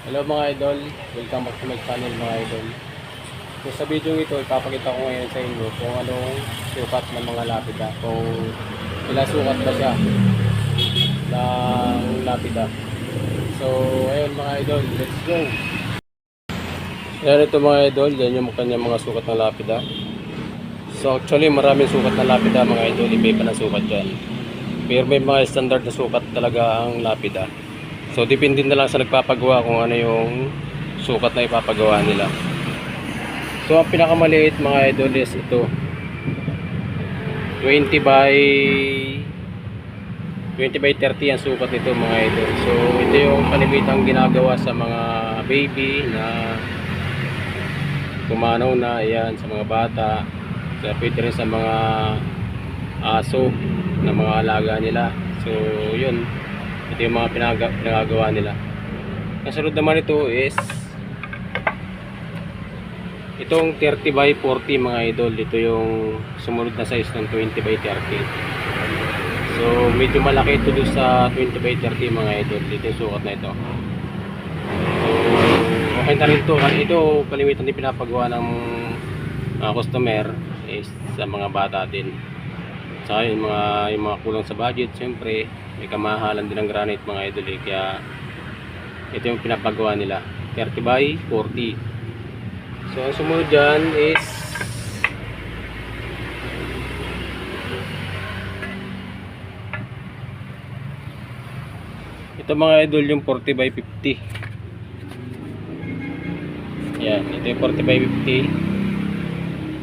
Hello mga idol, welcome back to my channel mga idol. So sa video ito, ipapakita ko ngayon sa inyo kung anong sukat ng mga lapida. Kung sukat ba siya ng lapida. So ayun mga idol, let's go! Yan ito mga idol, yan yung kanyang mga sukat ng lapida. So actually maraming sukat ng lapida mga idol, iba-iba na sukat dyan. Pero may mga standard na sukat talaga ang lapida. So depende na lang sa nagpapagawa kung ano yung sukat na ipapagawa nila. So ang pinakamaliit mga idol is ito. 20 by 20 by 30 ang sukat nito mga idol. So ito yung kalimitang ginagawa sa mga baby na pumanaw na ayan sa mga bata. So pwede rin sa mga aso na mga alaga nila. So yun ito yung mga pinaga, pinagagawa nila. Ang sunod naman ito is itong 30 by 40 mga idol. Ito yung sumunod na size ng 20 by 30 so medyo malaki ito doon sa 20 by 30 mga idol. Dito yung sukat na ito. So okay na rin ito ito kalimitan din pinapagawa ng mga customer is sa mga bata din Saka yung mga, yung mga kulang sa budget, siyempre, may kamahalan din ng granite mga idol eh. Kaya ito yung pinapagawa nila. 30 by 40. So, ang sumunod dyan is ito mga idol yung 40 by 50. Yan, ito yung 40 by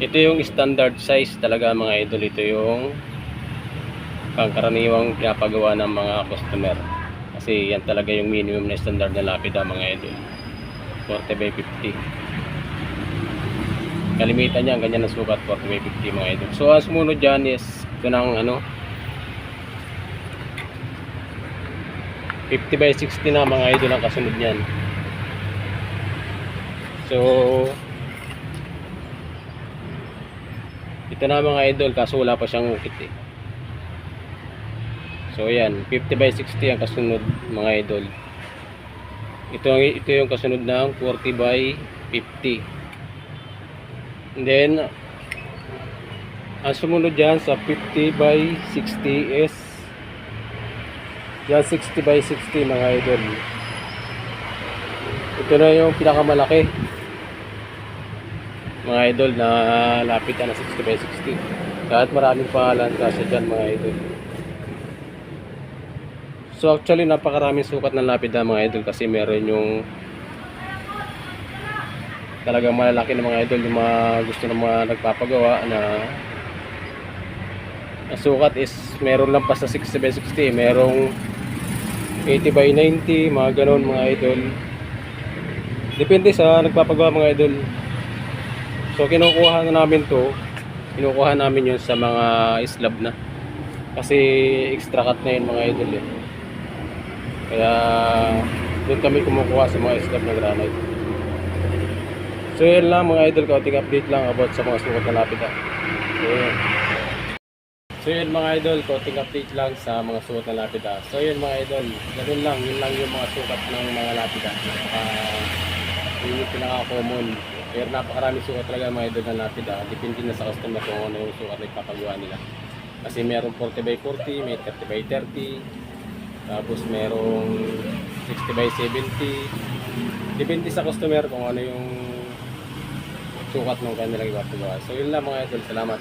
50. Ito yung standard size talaga mga idol. Ito yung pangkaraniwang pinapagawa ng mga customer. Kasi yan talaga yung minimum na standard na lapida mga idol. 40 by 50. Kalimitan niya, ganyan ang sukat 40 by 50 mga idol. So ang sumunod dyan is ito ng ano 50 by 60 na mga idol ang kasunod niyan. So ito na mga idol kaso wala pa siyang ukit eh. So ayan, 50 by 60 ang kasunod mga idol. Ito ito yung kasunod ng 40 by 50. And then ang sumunod diyan sa 50 by 60 is yan 60 by 60 mga idol. Ito na yung pinakamalaki mga idol na lapitan na 60 by 60. Kahit maraming pangalan kasi dyan mga idol. So actually napakaraming sukat ng lapida mga idol kasi meron yung talagang malalaki ng mga idol yung mga gusto ng mga nagpapagawa na ang sukat is meron lang pa sa 60 by 60 merong 80 by 90 mga ganon mga idol. Depende sa nagpapagawa mga idol. So kinukuha na namin to. Kinukuha namin yun sa mga slab na. Kasi extra cut na yun mga idol eh kaya doon kami kumukuha sa mga slab na granite. So yun lang mga idol, kauting update lang about sa mga sukat na lapida. So yun. So yun mga idol, kauting update lang sa mga sukat na lapida. So yun mga idol, ganun lang, yun lang yung mga sukat ng mga lapida. Napaka, yun yung pinaka-common. Pero napakarami sukat talaga mga idol ng lapida. Depende na sa customer kung ano yung sukat na ipapagawa nila. Kasi merong 40 by 40, may 30 by 30, tapos merong 60 by 70. Depende sa customer kung ano yung sukat ng kanilang ipapagawa. So yun lang mga idol. Salamat.